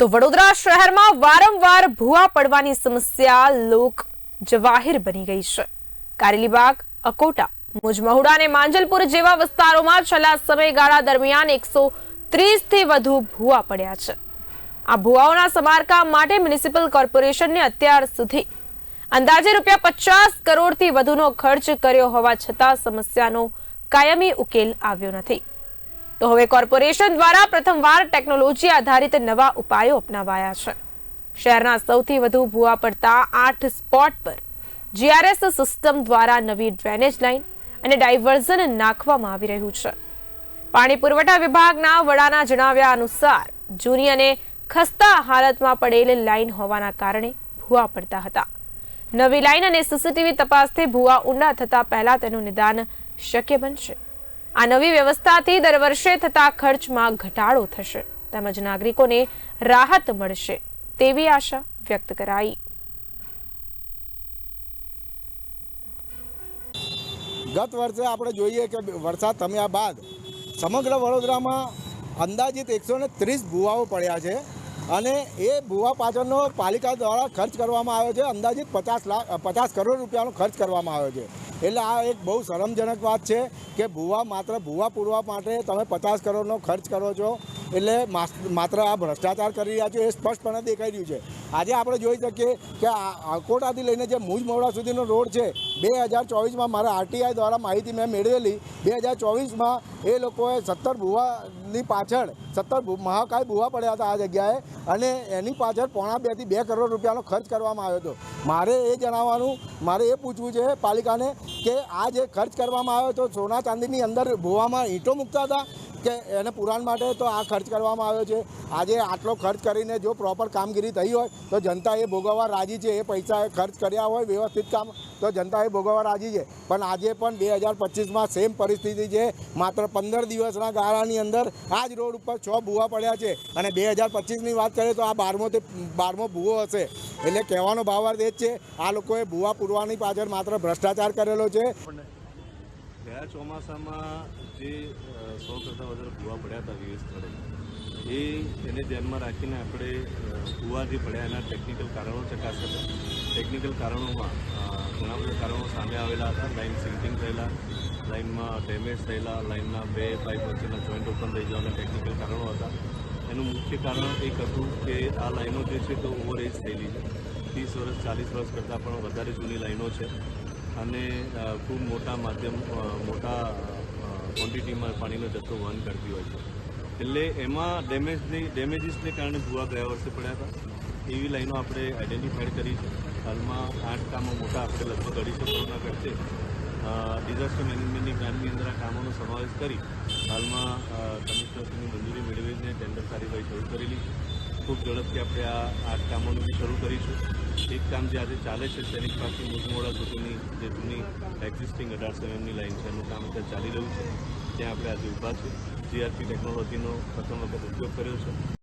તો વડોદરા શહેરમાં વારંવાર ભૂવા પડવાની સમસ્યા લોક જવાહીર બની ગઈ છે. કારેલીબાગ, અકોટા, મુજમહુડા અને માંજલપુર જેવા વિસ્તારોમાં છેલ્લા સમયગાળા દરમિયાન એકસો થી વધુ ભૂવા પડ્યા છે. આ ભૂવાઓના સમારકામ માટે મ્યુનિસિપલ કોર્પોરેશનને અત્યાર સુધી અંદાજે રૂપિયા પચાસ કરોડથી વધુનો ખર્ચ કર્યો હોવા છતાં સમસ્યાનો કાયમી ઉકેલ આવ્યો નથી. તો હવે કોર્પોરેશન દ્વારા પ્રથમવાર ટેકનોલોજી આધારિત નવા ઉપાયો અપનાવાયા છે. શહેરના સૌથી વધુ ભૂવા પડતા આઠ સ્પોટ પર જીઆરએસ સિસ્ટમ દ્વારા નવી ડ્રેનેજ લાઇન અને ડાયવર્ઝન નાખવામાં આવી રહ્યું છે. પાણી પુરવઠા વિભાગના વડાના જણાવ્યા અનુસાર, જૂની અને ખસ્તા હાલતમાં પડેલ લાઇન હોવાના કારણે ભૂવા પડતા હતા. નવી લાઇન અને સીસીટીવી તપાસથી ભૂવા ઊંડા થતા પહેલા તેનું નિદાન શક્ય બનશે. આ નવી વ્યવસ્થાથી દર વર્ષે થતા ખર્ચમાં ઘટાડો થશે. તેમજ નાગરિકોને રાહત મળશે તેવી આશા વ્યક્ત કરાઈ. ગત વર્ષે આપણે જોઈએ કે વરસાદ થમ્યા બાદ સમગ્ર વડોદરામાં અંદાજિત એકસો ને ત્રીસ ભૂવાઓ પડ્યા છે અને એ ભૂવા પાછળનો પાલિકા દ્વારા ખર્ચ કરવામાં આવ્યો છે. અંદાજિત પચાસ લાખ, પચાસ કરોડ રૂપિયાનો ખર્ચ કરવામાં આવ્યો છે. એટલે આ એક બહુ શરમજનક વાત છે કે ભૂવા માત્ર ભૂવા પૂરવા માટે તમે પચાસ કરોડનો ખર્ચ કરો છો. એટલે માત્ર આ ભ્રષ્ટાચાર કરી રહ્યા છો એ સ્પષ્ટપણે દેખાઈ રહ્યું છે. આજે આપણે જોઈ શકીએ કે આ અકોટાથી લઈને જે મુજ મોડા સુધીનો રોડ છે, બે હજાર ચોવીસમાં મારા આરટીઆઈ દ્વારા માહિતી મેં મેળવેલી. બે હજાર ચોવીસમાં એ લોકોએ સત્તર ભૂવાની પાછળ, સત્તર મહાકાય ભૂવા પડ્યા હતા આ જગ્યાએ અને એની પાછળ પોણા બેથી બે કરોડ રૂપિયાનો ખર્ચ કરવામાં આવ્યો હતો. મારે એ જણાવવાનું, મારે એ પૂછવું છે પાલિકાને કે આ જે ખર્ચ કરવામાં આવ્યો હતો સોના ચાંદીની અંદર ભૂવામાં ઈંટો મૂકતા હતા કે એને પુરાણ માટે તો આ ખર્ચ કરવામાં આવ્યો છે. આજે આટલો ખર્ચ કરીને જો પ્રોપર કામગીરી થઈ હોય, તો જનતા એ ભોગવવા રાજી છે. એ પૈસા ખર્ચ કર્યા હોય, વ્યવસ્થિત કામ, તો જનતા એ ભોગવવા રાજી છે. પણ આજે પણ બે હજાર પચીસમાં સેમ પરિસ્થિતિ છે. માત્ર પંદર દિવસના ગાળાની અંદર આ જ રોડ ઉપર છ ભૂવા પડ્યા છે. અને બે હજાર પચીસની વાત કરીએ તો આ બારમો તે બારમો ભૂવો હશે. એટલે કહેવાનો ભાવાર્થ એ જ છે, આ લોકોએ ભૂવા પૂરવાની પાછળ માત્ર ભ્રષ્ટાચાર કરેલો છે. ગયા ચોમાસામાં જે સો કરતાં વધારે ભૂવા પડ્યા હતા વિવિધ સ્થળે, એ એને ધ્યાનમાં રાખીને આપણે ભૂવા જે પડ્યા એના ટેકનિકલ કારણો ચકાસ્યા ટેકનિકલ કારણોમાં ઘણા બધા કારણો સામે આવેલા હતા. લાઇન સિંકિંગ થયેલા લાઇનમાં ડેમેજ થયેલા લાઇનના બે પાઇપ વચ્ચેના જોઈન્ટ ઓપન થઈ જવાના ટેકનિકલ કારણો હતા. એનું મુખ્ય કારણ એક હતું કે આ લાઈનો જે છે તો ઓવરએજ થયેલી છે. ત્રીસ વર્ષ, ચાલીસ વર્ષ કરતાં પણ વધારે જૂની લાઈનો છે. અને ખૂબ મોટા માધ્યમ મોટા ક્વોન્ટિટીમાં પાણીનો જથ્થો વહન કરતી હોય છે. એટલે એમાં ડેમેજની ડેમેજીસને કારણે ભૂવા ગયા વર્ષે પડ્યા હતા. એવી લાઈનો આપણે આઈડેન્ટિફાઈડ કરી છે. હાલમાં આઠ કામો મોટા આપણે લગભગ અઢીસો કરોડના ખર્ચે. ડિઝાસ્ટર મેનેજમેન્ટની પ્લાનની અંદર આ કામોનો સમાવેશ કરી હાલમાં કમિશનરની મંજૂરી મેળવીને ટેન્ડર કાર્યવાહી શરૂ કરેલી છે. ખૂબ ઝડપથી આપણે આ આઠ કામોનું બી શરૂ કરીશું. એક કામ જે આજે ચાલે છે સૈનિક પાસે મુજમોડા સુધીની જે જૂની એક્ઝિસ્ટિંગ અઢારસો એમની લાઈન છે, એનું કામ અત્યારે ચાલી રહ્યું છે. ત્યાં આપણે આજે ઊભા છીએ. જીઆરપી ટેકનોલોજીનો પ્રથમ વખત ઉપયોગ કર્યો છે.